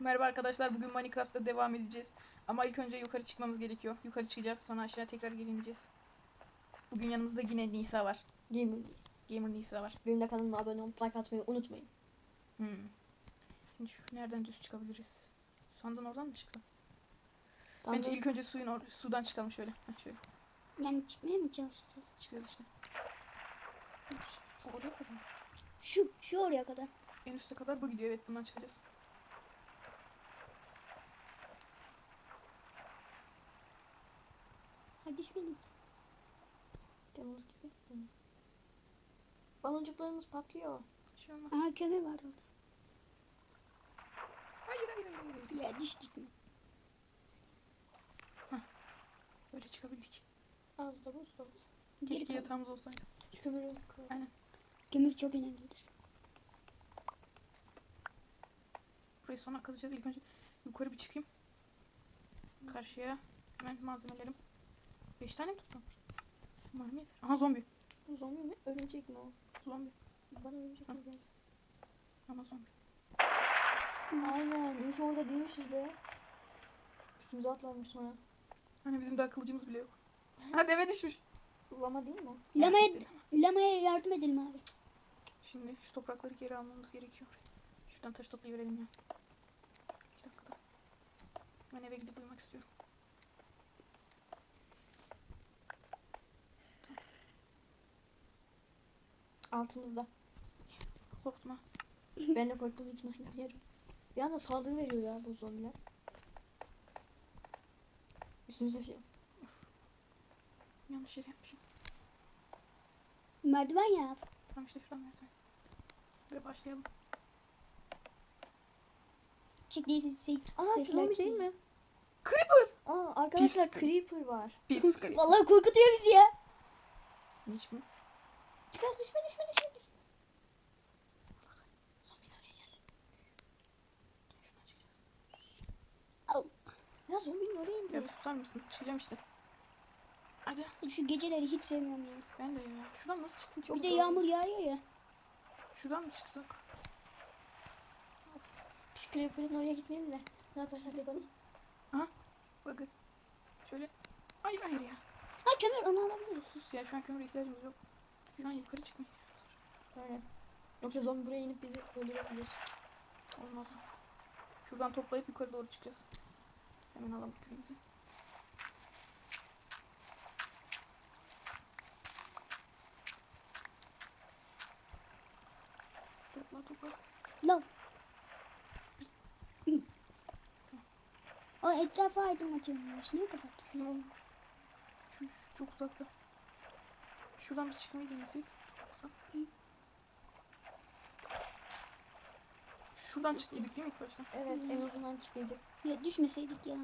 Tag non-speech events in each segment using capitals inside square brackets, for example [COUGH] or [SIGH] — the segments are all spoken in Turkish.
Merhaba arkadaşlar. Bugün Minecraft'ta devam edeceğiz. Ama ilk önce yukarı çıkmamız gerekiyor. Yukarı çıkacağız. Sonra aşağı tekrar geri ineceğiz. Bugün yanımızda yine Nisa var. Gamer'dayız. Gamer Nisa var. Benim de kanalıma abone olup like atmayı unutmayın. Hmm. Şimdi şu nereden düz çıkabiliriz? Sandın oradan mı çıktı? Bence Sandal- ilk önce suyun or- sudan çıkalım şöyle. Ha, şöyle. Yani çıkmaya mı çalışacağız? Çıkıyoruz işte. Oraya kadar. mı? Şu, şu oraya kadar. En üste kadar bu gidiyor. Evet bundan çıkacağız. Hadi düşmeyelim. Canımız gitmesin. Baloncuklarımız patlıyor. Bir şey olmaz. Aha kömür var orada. Hayır hayır hayır. hayır. Ya düştük mü? Böyle çıkabildik. Az da buz da buz. Geri Keşke kal. yatağımız olsaydı. Şu kömürü koy. Aynen. Kömür çok önemlidir. Burayı sonra kazacağız. İlk önce yukarı bir çıkayım. Karşıya hemen malzemelerim. 5 tane mi tuttum? Umarım yeter. Aha zombi. Bu zombi mi? Örümcek mi o? Zombi. Bana örümcek mi geldi? Ama zombi. Aynen. İyi ki orada değilmişiz be. Üstümüze atlanmış sonra. Hani bizim daha kılıcımız bile yok. [LAUGHS] Ha deve düşmüş. Lama değil mi o? Lamaya, işte lamaya yardım edelim abi. Şimdi şu toprakları geri almamız gerekiyor. Şuradan taş toplayıverelim ya. 2 dakikada. Ben eve gidip uyumak istiyorum. Altımızda. Korktum ha. [LAUGHS] ben de korktuğum için oynuyorum. Bir anda saldırı veriyor ya bu zombiler. Üstümüze bir şey. Yanlış yere yapmışım. Merdiven yap. Tamam işte şuradan versen. Böyle başlayalım. Ciddi ses, ses, Aa şu sesler zombi değil mi? Creeper! Aa arkadaşlar Pis. creeper var. Pis. Vallahi korkutuyor bizi ya. Hiç mi? Çıkar düşme düşme düşme düşme. Ya zombinin oraya Ya indi. bir susar mısın? Çıkacağım işte. Hadi. Şu geceleri hiç sevmiyorum ya. Ben de ya. Şuradan nasıl çıktın? Çok Bir de zor. yağmur yağıyor ya. Şuradan mı çıksak? Creeper'ın oraya gitmeyelim de. Ne yaparsak yapalım. Bakın. Şöyle. Hayır hayır ya. Ha kömür onu alabiliriz. Sus ya şu an kömüre ihtiyacımız yok. Şu an yukarı çıkmaya. Aynen. Yoksa zombi buraya inip bizi öldürebilir. Olmaz. Şuradan toplayıp yukarı doğru çıkacağız. Hemen alalım köyümüzü. Topla topla. Lav. [LAUGHS] O etrafı aydınlatıyormuş. Niye. Şu, şu çok uzakta. Şuradan bir çıkmayı denesek. Çok uzak. Şuradan çıktıydık değil mi ilk başta? Evet en uzundan çıkıyorduk. Ya düşmeseydik ya.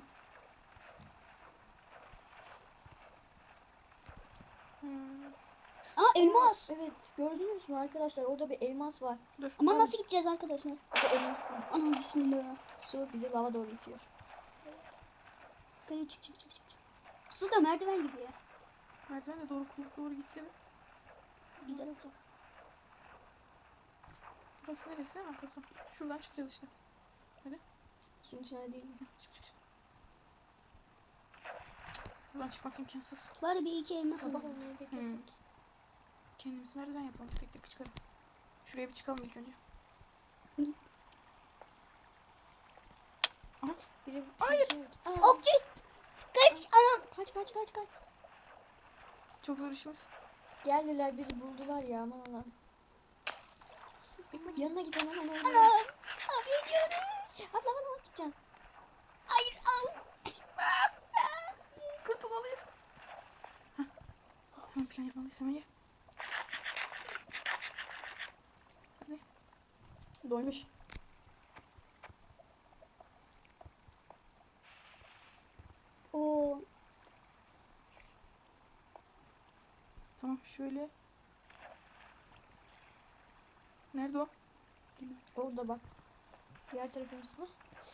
Hmm. Aa elmas. Evet gördünüz mü arkadaşlar orada bir elmas var. Dur. Ama nasıl gideceğiz arkadaşlar? Elmas Anam bismillah. su bizi lava doğru itiyor. Yukarı çık çık çık çık. Su da merdiven gibi ya. Merdivenle doğru kulüp doğru gitsene. Güzel olacak. Burası neresi? Arkası. Şuradan çıkacağız işte. Suyun içine değil mi? Çık çık çık. Buradan çıkmak imkansız. Bari bir iki elmas Sabah beklesek. Hmm. Kendimiz merdiven yapalım. Tek tek çıkalım. Şuraya bir çıkalım ilk önce. Biri Hayır. Aa, Okçu! Kaç! Anam! kaç kaç kaç kaç. Çok işimiz. Geldiler bizi buldular ya aman Allah'ım. Yanına git hemen hemen. Anam! Abi gidiyoruz. Abla bana bak gideceğim. Hayır al. kurtulmalıyız. Hemen plan yapmalıyız hemen ye. Hadi. Doymuş. Oo. Tamam şöyle. Nerede o? Orada bak. Diğer tarafımız.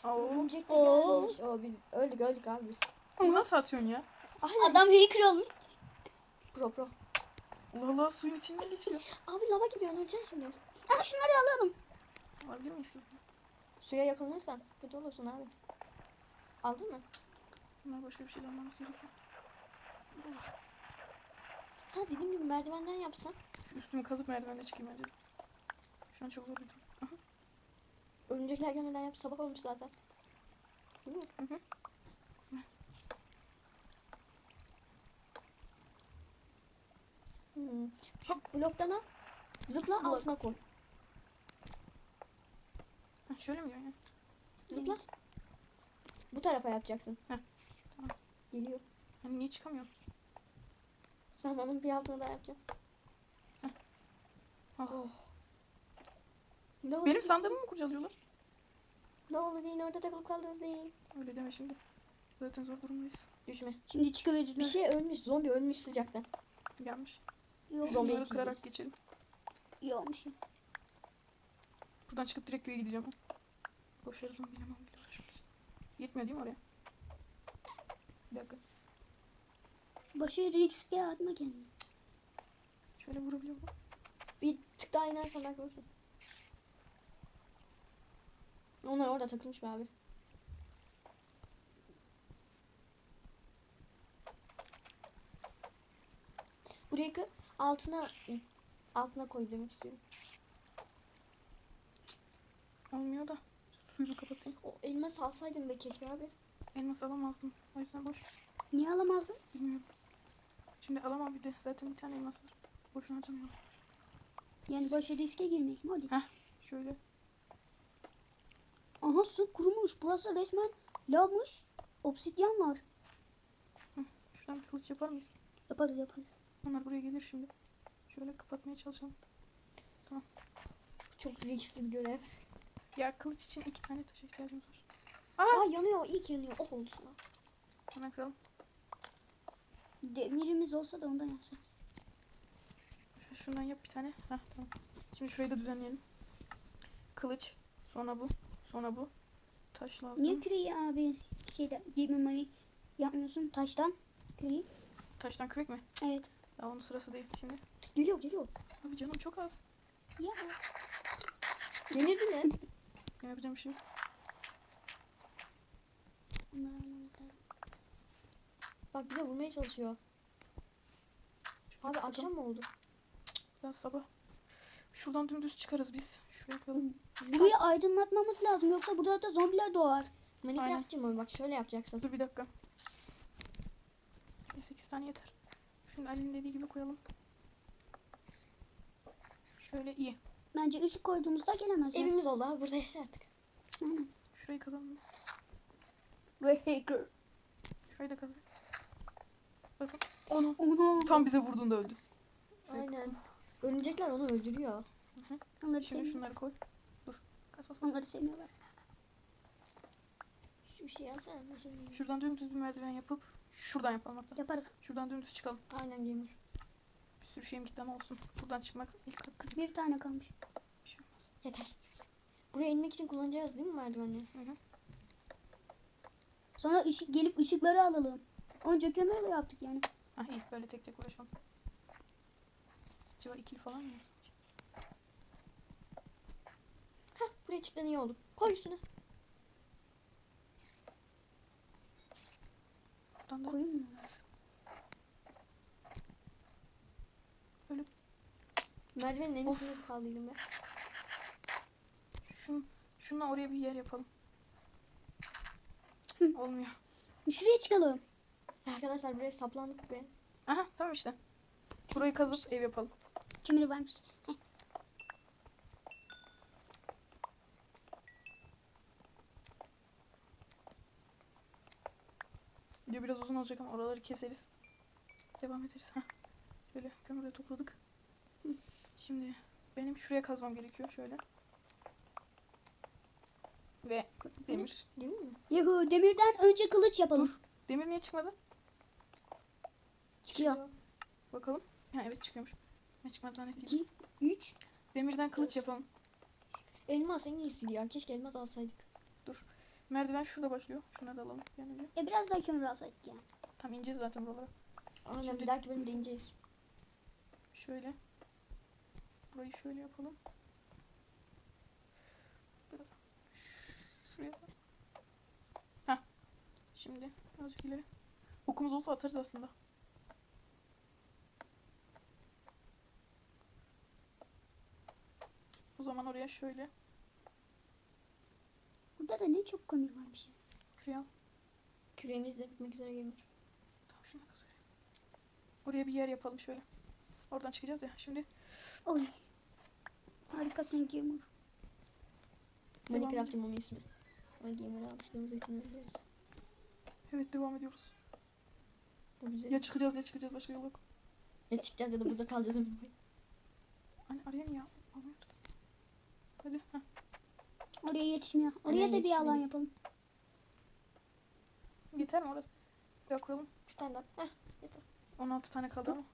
O. Örümcek de Oo. gelmiş. Oo, biz öldük öldük abi biz. Bunu nasıl atıyorsun ya? Aynen. Adam hacker olmuş. Pro pro. Allah Allah suyun içinden geçiyor. Abi lava gidiyor öleceksin şimdi. Aa şunları alalım. Alabilir miyiz ki? Suya yakalanırsan kötü olursun abi. Aldın mı? Bunlar başka bir şey almamız gerekiyor. Sen dediğim gibi merdivenden yapsan. Şu üstümü kazıp merdivenle çıkayım bence. Şu an çok zor bir durum. Örümcekler gelmeden yap. Sabah olmuş zaten. Değil mi? Hı hı. Hmm. Şu bloktan al. Zıpla Blok. altına koy. Ha, şöyle mi ya? Zıpla. Bu tarafa yapacaksın. Heh, tamam. Geliyor. Hani niye çıkamıyorum? Sen onun bir altına daha yapacaksın. Ah. Ne oldu? Benim sandığımı mı kurcalıyorlar? Ne oldu deyin orada takılıp kaldınız deyin. Öyle deme şimdi. Zaten zor durumdayız. Düşme. Şimdi çıkıverirler. Bir şey ölmüş. Zombi ölmüş sıcaktan. Gelmiş. Yok, Zombi Bunları ekibiz. kırarak geçelim. iyi olmuş. ya. Buradan çıkıp direkt köye gideceğim. Koşarız mı bilemem bile uğraşmayacağız. Yetmiyor değil mi oraya? Bir dakika. Başı riske atma kendini. Şöyle vurabiliyor mu? Bir tık daha inersen belki olursun. Onlar orada takılmış be abi. Burayı kır. Altına altına koy demek istiyorum. Olmuyor da. Suyu kapatayım. O elma salsaydın be keşke abi. Elmas alamazdım. O yüzden boş. Niye alamazdın? Bilmiyorum. Şimdi alamam bir de. Zaten bir tane elmas var. Boşuna harcamayalım. Yani başı riske girmek mi? Hadi. Şöyle. Aha su kurumuş. Burası resmen lavmış. Obsidyen var. Şuradan bir kılıç yapar mıyız? Yaparız yaparız. Onlar buraya gelir şimdi. Şöyle kapatmaya çalışalım. Çok riskli bir görev. Ya kılıç için iki tane taşa ihtiyacımız var. Aa yanıyor. ilk yanıyor. Oh oldu sana. Hemen kıralım. Demirimiz olsa da ondan yapsak. Şundan yap bir tane. Heh tamam. Şimdi şurayı da düzenleyelim. Kılıç. Sonra bu. Sonra bu. Taş lazım. Niye küreği abi şeyde gemimayı yapmıyorsun taştan? Küreği. Taştan kürek mi? Evet. Ya onun sırası değil şimdi. Geliyor geliyor. Abi canım çok az. Ya. Yenildi mi? Ne yapacağım şimdi? Bak bize vurmaya çalışıyor. Abi akşam mı oldu? Biraz sabah. Şuradan dümdüz çıkarız biz. Burayı aydınlatmamız lazım yoksa burada da zombiler doğar. Minecraftçı mı? Bak şöyle yapacaksın. Dur bir dakika. Şöyle 8 tane yeter. Şunu Ali'nin dediği gibi koyalım. Şöyle iyi. Bence ışık koyduğumuzda gelemezler. Evimiz oldu abi burada yaşa artık. Aynen. Şurayı kazalım. Ve hacker. Şurayı da kazalım. Bakın. Onu. Onu. Tam bize vurduğunda öldü. Şurayı Aynen. Örümcekler onu öldürüyor. Onları Şimdi sevmiyor. şunları koy. Dur. Kasasın. Onları sevmiyorlar. Şu şey bir Şey. Şuradan dümdüz bir merdiven yapıp şuradan yapalım hatta. Yaparız. Şuradan dümdüz çıkalım. Aynen Gamer. Bir sürü şeyim gitti ama olsun. Buradan çıkmak ilk hakkı. Bir tane kalmış. Bir şey olmaz. Yeter. Buraya inmek için kullanacağız değil mi merdivenleri? Hı hı. Sonra ışık gelip ışıkları alalım. Onca kömürle yaptık yani. Ah iyi böyle tek tek uğraşalım. Acaba ikili falan mı? yapsak? Hah buraya çıktın iyi oldu. Koy üstüne. Buradan da Koyun mu? Merdivenin en üstünde kaldıydım ben. şun, şununla oraya bir yer yapalım. Olmuyor. Şuraya çıkalım. Arkadaşlar buraya saplandık be. Aha tamam işte. Burayı kazıp ev yapalım. Kömürü varmış. Heh. Video biraz uzun olacak ama oraları keseriz. Devam ederiz. Heh. Şöyle kömürü de topladık. Şimdi benim şuraya kazmam gerekiyor şöyle. Ve demir. Değil mi? Yuhu demirden önce kılıç yapalım. Dur. Demir niye çıkmadı? Çıkıyor. Bakalım. Ha evet çıkıyormuş. Ne çıkmaz zannettim. 2, 3. Demirden kılıç yapalım. Elmas en iyisiydi ya. Keşke elmas alsaydık. Merdiven şurada başlıyor. Şunları da alalım. Yani. Ya biraz daha kömür alsaydık ya. Tam ineceğiz zaten buralara. Aynen Şimdi bir dahaki bölümde ineceğiz. Şöyle. Burayı şöyle yapalım. Şuraya. Heh. Şimdi azıcık ileri. Okumuz olsa atarız aslında. O zaman oraya şöyle Burada da ne çok komik varmış. ya. Şuraya. Küreğimiz de bitmek üzere gelir. Tamam şuna kaz oraya. Bir yer yapalım şöyle. Oradan çıkacağız ya. Şimdi Oy. Harikasın Gamer. Minecraft'ın mumya ismi. Ama gamer'a alıştığımız için öyle diyoruz. evet devam ediyoruz. Bu bize. Ya çıkacağız ya çıkacağız başka yol yok. Ya çıkacağız ya da burada kalacağız. Hani araya mı ya? Olmuyor. Oraya yetişmiyor. Oraya da bir alan yapalım. Yeter mi orası? Ya koyalım. Bir tane daha. Heh. 16 tane kaldı ama.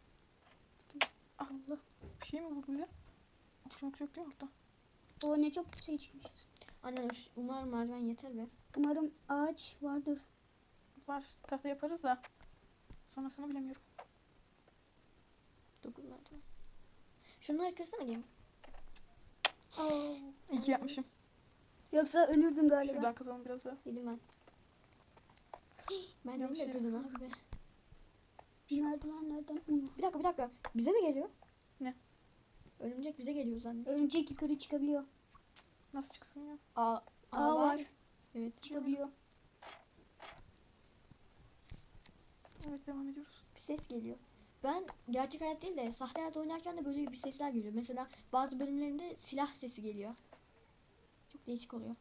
Allah. Bir şey mi vurdu bize? Okçuluk yok değil mi orada? O ne çok şey çıkmışız. Annem umarım merdiven yeter be. Umarım ağaç vardır. Var. Tahta yaparız da. Sonrasını bilemiyorum. Dokuz merdiven. Şunları kırsana. Oo. İyi ki yapmışım. Yoksa ölürdün galiba. Şuradan kazalım biraz daha. Yedim ben. Ben Yanlış de yere kırdım. abi be. Merdivenlerden unu. Bir dakika bir dakika. Bize mi geliyor? Ne? Örümcek bize geliyor zannediyorum. Örümcek yukarı çıkabiliyor. Nasıl çıksın ya? Aa, Aa, var. Evet. Çıkabiliyor. Evet devam ediyoruz. Bir ses geliyor. Ben gerçek hayat değil de sahte hayat oynarken de böyle bir sesler geliyor. Mesela bazı bölümlerinde silah sesi geliyor. Değişik oluyor.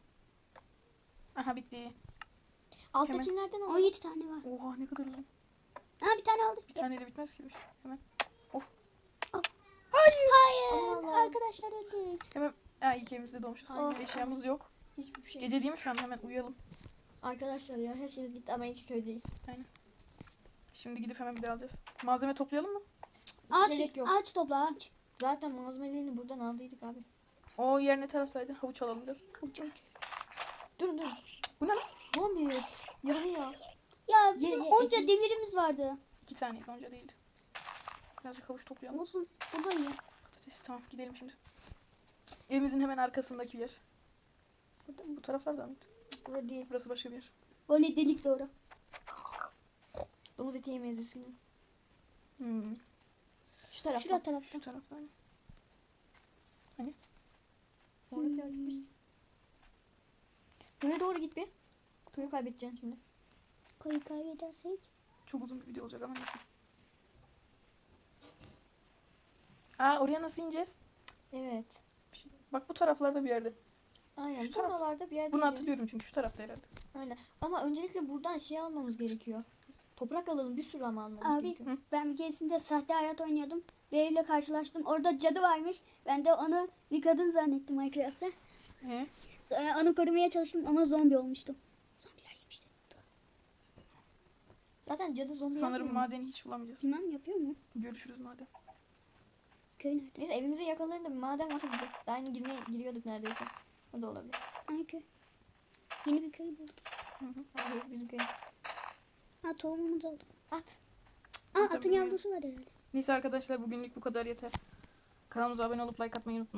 Aha bitti. Alttakilerden al. 17 tane var. Oha ne kadar uzun. Ha bir tane aldık. Bir taneyle bitmez ki. şey. Hemen. Hayır. Allah. Arkadaşlar öldük. Ha ilk evimizde doğmuşuz. Aynen. Eşyamız yok. Hiçbir şey. Gece değil mi şu an? Hemen uyuyalım. Arkadaşlar ya her şeyimiz gitti ama iki köydeyiz. Şimdi gidip hemen bir daha alacağız. Malzeme toplayalım mı? Ağaç, Gerek yok. ağaç topla ağaç. Zaten malzemelerini buradan aldıydık abi. O yer ne taraftaydı? Havuç alalım biraz. Avuç, avuç. Durun durun. Bu ne lan? Zombi. Yanıyor. Ya bizim ye, onca eti- demirimiz vardı. İki taneydi önce değildi. Birazcık havuç toplayalım. Olsun. Bu da iyi. Patates tamam gidelim şimdi. Evimizin hemen arkasındaki bir yer. Burada Bu taraflarda mıydı? Burada değil. Burası başka bir yer. O ne delik doğru. Domuz eti yemeyiz üstüne. Hmm. Şu tarafta. Şurada tarafta. Şu tarafta. Köye doğru git bir. Köyü kaybedeceksin şimdi. Koyu kaybedersek. Çok uzun bir video olacak ama neyse. Aa oraya nasıl ineceğiz? Evet. Bak bu taraflarda bir yerde. Aynen. Şu taraf- Buralarda bir yerde. Bunu hatırlıyorum çünkü şu tarafta herhalde. Aynen. Ama öncelikle buradan şey almamız gerekiyor. Toprak alalım. Bir sürü ama almamız Abi gerekiyor. ben bir keresinde sahte hayat oynuyordum. Bir evle karşılaştım. Orada cadı varmış. Ben de onu bir kadın zannettim Minecraft'ta. Ee? Sonra onu korumaya çalıştım ama zombi olmuştu. Zombiler yemişti. Zaten cadı zombi Sanırım yapmıyor mu? madeni hiç bulamayacağız. Bilmem yapıyor mu? Görüşürüz madem. Köy nerede? Neyse evimize yakınlarında bir maden var. Daha yeni girmeye giriyorduk neredeyse. O da olabilir. Ay köy. Yeni bir köy buldum. Hı hı. Hadi bizim köy. Ha tohumumuz oldu. At. Aa atın yavrusu var herhalde. Neyse arkadaşlar bugünlük bu kadar yeter. Kanalımıza abone olup like atmayı unutmayın.